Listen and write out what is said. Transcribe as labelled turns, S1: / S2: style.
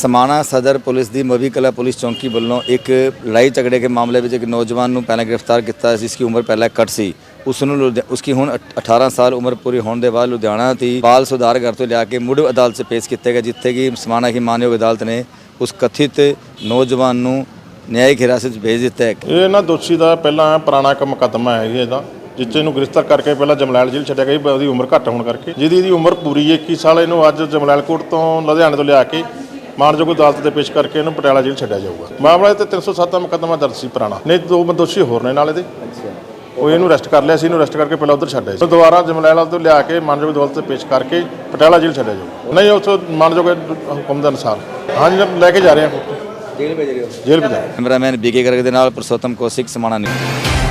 S1: ਸਮਾਣਾ ਸਦਰ ਪੁਲਿਸ ਦੀ ਮਵੀ ਕਲਾ ਪੁਲਿਸ ਚੌਂਕੀ ਵੱਲੋਂ ਇੱਕ ਲੜਾਈ ਝਗੜੇ ਦੇ ਮਾਮਲੇ ਵਿੱਚ ਇੱਕ ਨੌਜਵਾਨ ਨੂੰ ਪਹਿਲਾਂ ਗ੍ਰਿਫਤਾਰ ਕੀਤਾ ਜਿਸ ਦੀ ਉਮਰ ਪਹਿਲਾਂ ਘੱਟ ਸੀ। ਉਸ ਨੂੰ ਲੁਧਿ- ਉਸकी ਹੁਣ ਅਠ- 18 ਸਾਲ ਉਮਰ ਪੂਰੀ ਹੋਣ ਦੇ ਬਾਅਦ ਲੁਧਿਆਣਾ ਦੀ ਬਾਲ ਸੁਧਾਰ ਘਰ ਤੋਂ ਲਿਆ ਕੇ ਮੁੜ ਅਦਾਲਤ 'ਚ ਪੇਸ਼ ਕੀਤਾ ਗਿਆ, ਜਿੱਥੇ ਕਿ ਸਮਾਣਾ ਦੀ ਮਾਨਯੋਗ ਅਦਾਲਤ ਨੇ ਉਸ ਕਥਿਤ ਨੌਜਵਾਨ ਨੂੰ ਨਿਆਇਕ ਹਿਰਾਸਤ 'ਚ ਭੇਜ ਦਿੱਤਾ ਹੈ।
S2: ਇਹ ਨਾ ਦੋਸ਼ੀ ਦਾ ਪਹਿਲਾਂ ਪੁਰਾਣਾ ਇੱਕ ਮੁਕੱਦਮਾ ਹੈ ਇਹਦਾ, ਜਿੱਥੇ ਨੂੰ ਗ੍ਰਿਫਤਾਰ ਕਰਕੇ ਪਹਿਲਾਂ ਜਮਲੈਲ ਜੇਲ੍ਹ ਛੱਡਿਆ ਗਿਆ ਉਹਦੀ ਉਮਰ ਘੱਟ ਹੋਣ ਕਰਕੇ। ਜਿਹਦੀ ਇਹਦੀ ਉਮਰ ਪੂਰੀ ਹੈ 21 ਸਾਲ ਇਹਨੂੰ ਅੱਜ ਜਮਲੈਲ ਕੋਰਟ ਤੋਂ ਲੁਧਿਆਣੇ ਤੋਂ ਲਿਆ ਕੇ ਮਾਨਯੋਗ ਅਦਾਲਤ ਦੇ ਪੇਸ਼ ਕਰਕੇ ਇਹਨੂੰ ਪਟਿਆਲਾ ਜੇਲ੍ਹ ਛੱਡਿਆ ਜਾਊਗਾ। ਮਾਮਲਾ ਤੇ 307 ਦਾ ਮੁਕੱਦਮਾ ਦਰਜ ਸੀ ਪੁਰਾਣਾ। ਨਹੀਂ ਦੋ ਦੋਸ਼ੀ ਹੋਰ ਨੇ ਨਾਲ ਇਹਦੇ। ਉਹ ਇਹਨੂੰ ਅਰੈਸਟ ਕਰ ਲਿਆ ਸੀ ਇਹਨੂੰ ਅਰੈਸਟ ਕਰਕੇ ਪਹਿਲਾਂ ਉਧਰ ਛੱਡਿਆ ਸੀ। ਦੁਬਾਰਾ ਜਮਲੈਲ ਤੋਂ ਲਿਆ ਕੇ ਮਾਨਯੋਗ ਅਦਾਲਤ ਤੇ ਪੇਸ਼ ਕਰਕੇ ਪਟਿਆਲਾ ਜੇਲ੍ਹ ਛੱਡਿਆ ਜਾਊਗਾ। ਨਹੀਂ ਉਸ ਮਾਨਯੋਗ ਹੁਕਮ ਦੇ ਅਨੁਸਾਰ। ਹਾਂਜੀ ਲੈ ਕੇ ਜਾ ਰਹੇ ਹਾਂ
S1: ਜੇਲ੍ਹ ਭੇਜ ਰਹੇ ਹੋ?
S2: ਜੇਲ੍ਹ ਭੇਜਾ
S1: ਕੈਮਰਾਮੈਨ ਬੀਕੇ ਗਰਗ ਦੇ ਨਾਲ ਪੁਰਸ਼ੋਤਮ ਕੋਸਿਕ ਸਮਾਣਾ ਨਿਊਜ਼।